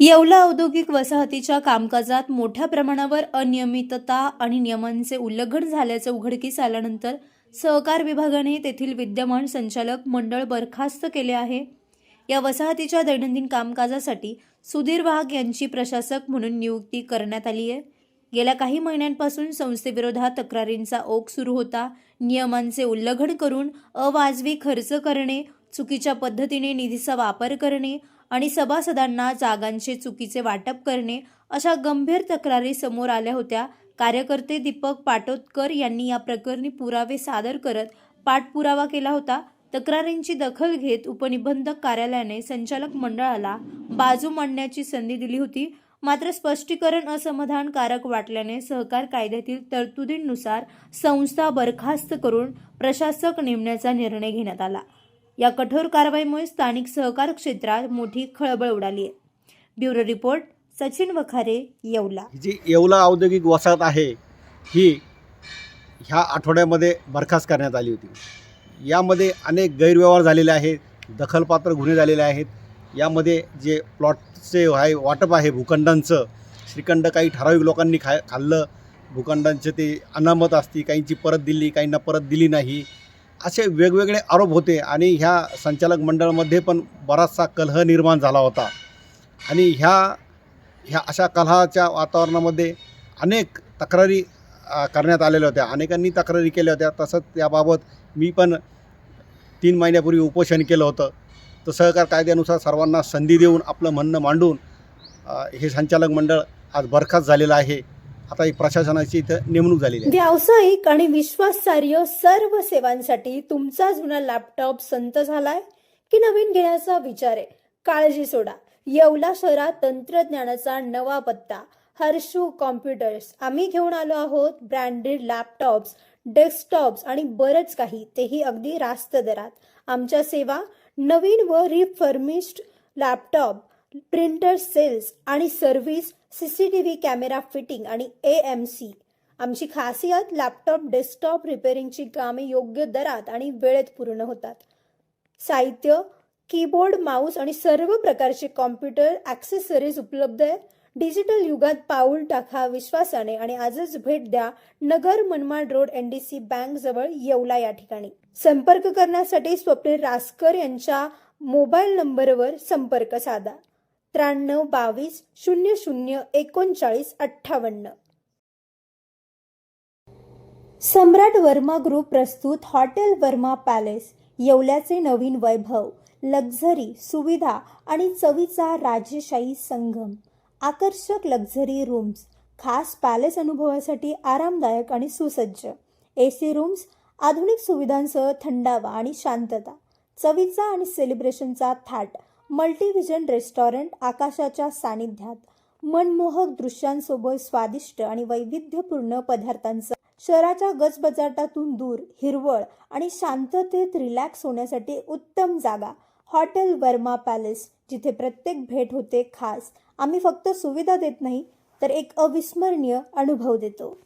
येवला औद्योगिक वसाहतीच्या कामकाजात मोठ्या प्रमाणावर अनियमितता आणि नियमांचे उल्लंघन झाल्याचं उघडकीस आल्यानंतर सहकार विभागाने तेथील विद्यमान संचालक मंडळ बरखास्त केले आहे. या वसाहतीच्या दैनंदिन कामकाजासाठी सुधीर वाघ यांची प्रशासक म्हणून नियुक्ती करण्यात आली आहे. गेल्या काही महिन्यांपासून संस्थेविरोधात तक्रारींचा ओघ सुरू होता. नियमांचे उल्लंघन करून अवाजवी खर्च करणे चुकीच्या पद्धतीने निधीचा वापर करणे आणि सभासदांना जागांचे चुकीचे वाटप करणे अशा गंभीर तक्रारी समोर आल्या होत्या. कार्यकर्ते दीपक पाटोदकर यांनी या प्रकरणी पुरावे सादर करत पाठपुरावा केला होता. तक्रारींची दखल घेत उपनिबंधक कार्यालयाने संचालक मंडळाला बाजू मांडण्याची संधी दिली होती. मात्र स्पष्टीकरण असमाधानकारक वाटल्याने सहकार कायद्यातील तरतुदींनुसार संस्था बरखास्त करून प्रशासक नेमण्याचा निर्णय घेण्यात आला. या कठोर कारवाईमुळे स्थानिक सहकार क्षेत्रात मोठी खळबळ उडाली आहे. Bureau report Sachin Wakhare Yeola. जी येवला औद्योगिक वसाहत आहे ही ह्या आठवड्यामध्ये बरखास्त करण्यात आली होती. यामध्ये अनेक गैरव्यवहार झालेले आहेत दखलपात्र गुन्हे झालेले आहेत. यामध्ये जे प्लॉटचे आहे वाटप आहे भूखंडांचं श्रीखंड काही ठराविक लोकांनी खा खाल्लं. भूखंडांचे ते अनामत असती काहींची परत दिली काहींना परत दिली नाही. असे वेगवेगळे आरोप होते आणि ह्या संचालक मंडळामध्ये पण बराचसा कलह निर्माण झाला होता. आणि ह्या ह्या अशा कलहाच्या वातावरणामध्ये अनेक तक्रारी करण्यात आलेल्या होत्या. अनेकांनी तक्रारी केल्या होत्या. तसंच त्याबाबत मी पण तीन महिन्यापूर्वी उपोषण केलं होतं. तर सहकार कायद्यानुसार सर्वांना संधी देऊन आपलं म्हणणं मांडून हे संचालक मंडळ आज बरखास्त झालेलं आहे. आता एक प्रशासनाची इथं नेमणूक झालेली आहे. व्यावसायिक आणि विश्वासार्ह सर्व सेवांसाठी तुमचा जुना लॅपटॉप संत झालाय की नवीन घेण्याचा विचार आहे? काळजी सोडा. येवला शहरात तंत्रज्ञानाचा नवा पत्ता. हर्षू कॉम्प्युटर्स. आम्ही घेऊन आलो आहोत ब्रँडेड लॅपटॉप्स डेस्कटॉप्स आणि बरंच काही. तेही अगदी रास्त दरात. आमच्या सेवा नवीन व रिफर्मिश्ड लॅपटॉप प्रिंटर सेल्स आणि सर्व्हिस सीसीटीव्ही कॅमेरा फिटिंग आणि ए एम सी. आमची खासियत लॅपटॉप डेस्कटॉप रिपेअरिंगची कामे योग्य दरात आणि वेळेत पूर्ण होतात. साहित्य कीबोर्ड माऊस आणि सर्व प्रकारचे कॉम्प्युटर ॲक्सेसरीज उपलब्ध आहे डिजिटल युगात पाऊल टाका विश्वासाने आणि आजच भेट द्या Nagar Manmad road N D C bank जवळ येवला या ठिकाणी. संपर्क करण्यासाठी स्वप्नील रासकर यांच्या मोबाईल नंबरवर संपर्क साधा. त्र्याण्णव बावीस शून्य शून्य एकोणचाळीस अठ्ठावन्न. सम्राट वर्मा ग्रुप प्रस्तुत हॉटेल वर्मा पॅलेस येवल्याचे नवीन वैभव लक्झरी सुविधा आणि चवीचा राजेशाही संगम. आकर्षक लक्झरी रूम्स खास पॅलेस अनुभवासाठी आरामदायक आणि सुसज्ज. ए सी रूम्स आधुनिक सुविधांसह थंडावा आणि शांतता. चवीचा आणि सेलिब्रेशनचा थाट मल्टीव्हिजन रेस्टॉरंट आकाशाच्या सानिध्यात. मनमोहक दृश्यांसोबत स्वादिष्ट आणि वैविध्यपूर्ण पदार्थांचा शहराच्या गजबजाटातून दूर हिरवळ आणि शांततेत रिलॅक्स होण्यासाठी उत्तम जागा. हॉटेल वर्मा पॅलेस जिथे प्रत्येक भेट होते खास. आम्ही फक्त सुविधा देत नाही तर एक अविस्मरणीय अनुभव देतो.